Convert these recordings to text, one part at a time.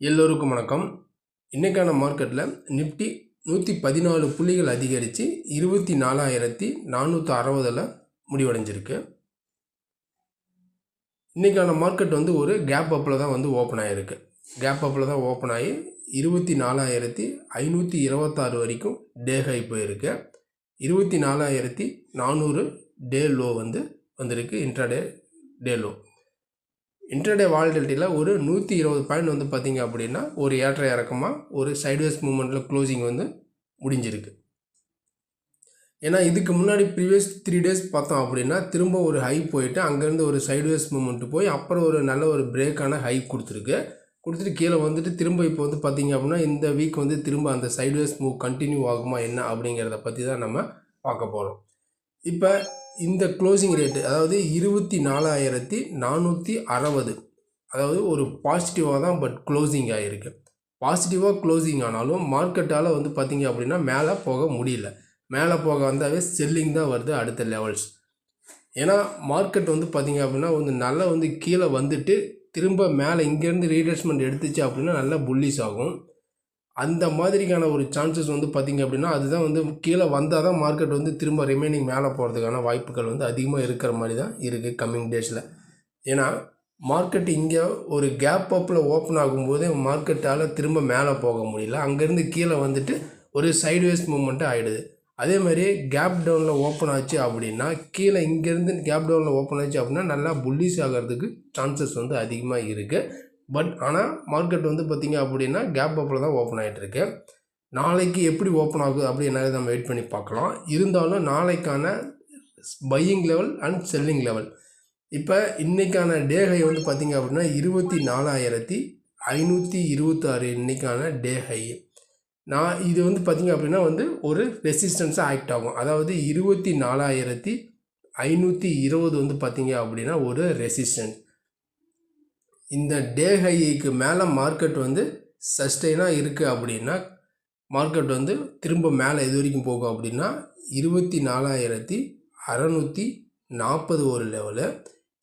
எல்லோருக்கும் வணக்கம். இன்றைக்கான மார்க்கெட்டில் நிஃப்டி நூற்றி பதினாலு புள்ளிகள் அதிகரித்து இருபத்தி நாலாயிரத்தி நானூற்றி அறுபதில் முடிவடைஞ்சிருக்கு. இன்றைக்கான மார்க்கெட் வந்து ஒரு கேப் அப்பில் தான் வந்து ஓப்பன் ஆகிருக்கு கேப் அப்பில் தான் ஓப்பன் ஆகி இருபத்தி நாலாயிரத்தி ஐநூற்றி இருபத்தாறு வரைக்கும் டே ஹை போயிருக்கு. இருபத்தி நாலாயிரத்தி நானூறு டே லோ வந்து வந்திருக்கு. இன்ட்ராடே டே லோ இன்டர்டே வால்டிலிட்டியில் ஒரு நூற்றி இருபது பாயிண்ட் வந்து பார்த்திங்க அப்படின்னா ஒரு ஏற்ற இறக்கமாக ஒரு சைட்வேஸ் மூமெண்ட்டில் க்ளோசிங் வந்து முடிஞ்சிருக்கு. ஏன்னா இதுக்கு முன்னாடி ப்ரீவியஸ் த்ரீ டேஸ் பார்த்தோம் அப்படின்னா திரும்ப ஒரு ஹை போயிட்டு அங்கேருந்து ஒரு சைட்வேஸ் மூமெண்ட்டு போய் அப்புறம் ஒரு நல்ல ஒரு பிரேக்கான ஹை கொடுத்துருக்கு. கொடுத்துட்டு கீழே வந்துட்டு திரும்ப இப்போ வந்து பார்த்திங்க அப்படின்னா இந்த வீக் வந்து திரும்ப அந்த சைட்வேஸ் மூவ் கண்டினியூ ஆகுமா என்ன அப்படிங்கிறத பற்றி தான் நம்ம பார்க்க போகிறோம் இப்போ இந்த க்ளோசிங் ரேட்டு அதாவது இருபத்தி நாலாயிரத்தி நானூற்றி அறுபது. அதாவது ஒரு பாசிட்டிவாக தான் பட் க்ளோசிங் ஆகிருக்கு பாசிட்டிவாக க்ளோசிங் ஆனாலும் மார்க்கெட்டால் வந்து பார்த்திங்க அப்படின்னா மேலே போக முடியல. மேலே போக வந்தாவே செல்லிங் தான் வருது அடுத்த லெவல்ஸ் ஏன்னா மார்க்கெட் வந்து பார்த்திங்க அப்படின்னா வந்து நல்லா வந்து கீழே வந்துட்டு திரும்ப மேலே இங்கேருந்து ரீட்ரேஸ்மெண்ட் எடுத்துச்சு அப்படின்னா நல்லா புல்லிஸ் ஆகும். அந்த மாதிரிக்கான ஒரு சான்சஸ் வந்து பார்த்திங்க அப்படின்னா அதுதான் வந்து கீழே வந்தால் தான் மார்க்கெட் வந்து திரும்ப ரிமைனிங் மேலே போகிறதுக்கான வாய்ப்புகள் வந்து அதிகமாக இருக்கிற மாதிரி தான் இருக்குது கம்மிங் டேஸில் ஏன்னா மார்க்கெட் இங்கே ஒரு கேப் அப்பில் ஓப்பன் ஆகும்போது மார்க்கெட்டால் திரும்ப மேலே போக முடியல. அங்கேருந்து கீழே வந்துட்டு ஒரு சைட்வேஸ் மூமெண்ட்டு ஆகிடுது அதே மாதிரி கேப் டவுனில் ஓப்பன் ஆச்சு அப்படின்னா கீழே இங்கேருந்து கேப் டவுனில் ஓப்பன் ஆச்சு அப்படின்னா நல்லா புல்லிஷ் ஆகிறதுக்கு சான்சஸ் வந்து அதிகமாக இருக்குது பட் ஆனால் மார்க்கெட் வந்து பார்த்திங்க அப்படின்னா கேப் அப்பில் தான் ஓப்பன் ஆகிட்டுருக்கு நாளைக்கு எப்படி ஓப்பன் ஆகுது அப்படி என்ன நம்ம வெயிட் பண்ணி பார்க்கலாம். இருந்தாலும் நாளைக்கான buying level and selling level இப்போ இன்றைக்கான டேஹை வந்து பார்த்திங்க அப்படின்னா இருபத்தி நாலாயிரத்தி ஐநூற்றி இருபத்தாறு இன்றைக்கான டேஹை நான் இது வந்து பார்த்திங்க அப்படின்னா வந்து ஒரு ரெசிஸ்டன்ஸாக ஆக்ட் ஆகும். அதாவது இருபத்தி நாலாயிரத்தி ஐநூற்றி இருபது வந்து பார்த்திங்க அப்படின்னா ஒரு ரெசிஸ்டன்ஸ் இந்த டே ஹைக்கு மேலே மார்க்கெட் வந்து சஸ்டெயினாக இருக்குது அப்படின்னா மார்க்கெட் வந்து திரும்ப மேலே எது வரைக்கும் போகும் அப்படின்னா இருபத்தி நாலாயிரத்தி அறநூற்றி நாற்பது ஒரு லெவலு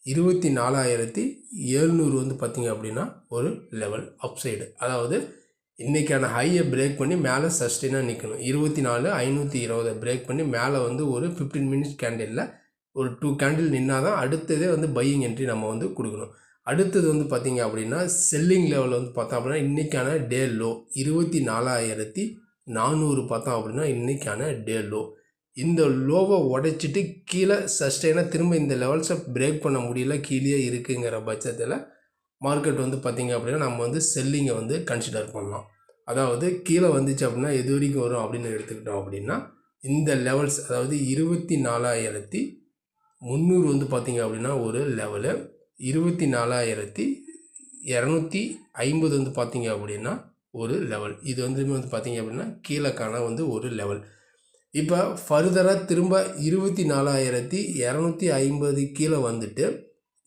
இருபத்தி நாலாயிரத்தி எழுநூறு வந்து பார்த்திங்க அப்படின்னா ஒரு லெவல் அப்சைடு அதாவது இன்றைக்கான ஹையை பிரேக் பண்ணி மேலே சஸ்டெயினாக நிற்கணும் இருபத்தி நாலு ஐநூற்றி இருபதை பிரேக் பண்ணி மேலே வந்து ஒரு ஃபிஃப்டீன் மினிட்ஸ் கேண்டிலில் ஒரு டூ கேண்டில் நின்னால் தான் அடுத்ததே வந்து பையிங் என்ட்ரி நம்ம வந்து கொடுக்கணும். அடுத்தது வந்து பார்த்திங்க அப்படின்னா செல்லிங் லெவலில் வந்து பார்த்தோம் அப்படின்னா இன்றைக்கான டே லோ இருபத்தி நாலாயிரத்தி நானூறு பார்த்தோம் அப்படின்னா இன்றைக்கான டே லோ இந்த லோவை உடைச்சிட்டு கீழே சஸ்டெயினாக திரும்ப இந்த லெவல்ஸை பிரேக் பண்ண முடியல கீழே இருக்குங்கிற பட்சத்தில் மார்க்கெட் வந்து பார்த்திங்க அப்படின்னா நம்ம வந்து செல்லிங்கை வந்து கன்சிடர் பண்ணலாம். அதாவது கீழே வந்துச்சு அப்படின்னா எது வரைக்கும் வரும் அப்படின்னு எடுத்துக்கிட்டோம் அப்படின்னா இந்த லெவல்ஸ் அதாவது இருபத்தி நாலாயிரத்தி முந்நூறு வந்து பார்த்திங்க அப்படின்னா ஒரு லெவலு இருபத்தி நாலாயிரத்தி இரநூத்தி ஐம்பது வந்து பார்த்திங்க அப்படின்னா ஒரு லெவல் இது வந்து வந்து பார்த்திங்க அப்படின்னா கீழக்கான வந்து ஒரு லெவல் இப்போ ஃபர்தராக திரும்ப இருபத்தி நாலாயிரத்தி இரநூத்தி ஐம்பது கீழே வந்துட்டு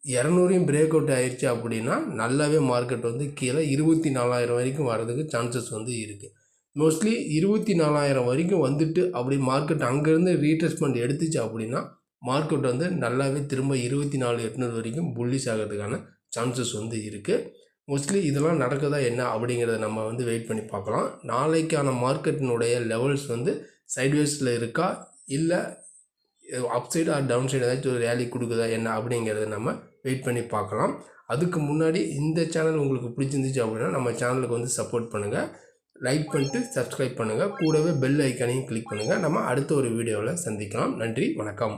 இரநூறையும் பிரேக் அவுட் ஆயிடுச்சு அப்படின்னா நல்லாவே மார்க்கெட் வந்து கீழே இருபத்தி நாலாயிரம் வரைக்கும் வர்றதுக்கு சான்சஸ் வந்து இருக்குது மோஸ்ட்லி இருபத்தி நாலாயிரம் வரைக்கும் வந்துட்டு அப்படி மார்க்கெட் அங்கேருந்து ரீட்ரெஸ்மெண்ட் எடுத்துச்சு அப்படின்னா மார்க்கெட் வந்து நல்லாவே திரும்ப இருபத்தி நாலு எட்நூறு வரைக்கும் புல்லிஷ் ஆகிறதுக்கான சான்சஸ் வந்து இருக்குது மோஸ்ட்லி இதெல்லாம் நடக்குதா என்ன அப்படிங்கிறத நம்ம வந்து வெயிட் பண்ணி பார்க்கலாம். நாளைக்கான மார்க்கெட்டினுடைய லெவல்ஸ் வந்து சைட்வேஸில் இருக்கா? இல்லை அப்சைடு ஆர் டவுன் சைடு ஏதாச்சும் ஒரு ரேலி கொடுக்குதா என்ன அப்படிங்கிறத நம்ம வெயிட் பண்ணி பார்க்கலாம். அதுக்கு முன்னாடி இந்த சேனல் உங்களுக்கு பிடிச்சிருந்துச்சு அப்படின்னா நம்ம சேனலுக்கு வந்து சப்போர்ட் பண்ணுங்கள் லைக் பண்ணிட்டு சப்ஸ்கிரைப் பண்ணுங்கள் கூடவே பெல் ஐக்கானையும் கிளிக் பண்ணுங்கள் நம்ம அடுத்த ஒரு வீடியோவில் சந்திக்கலாம். நன்றி வணக்கம்.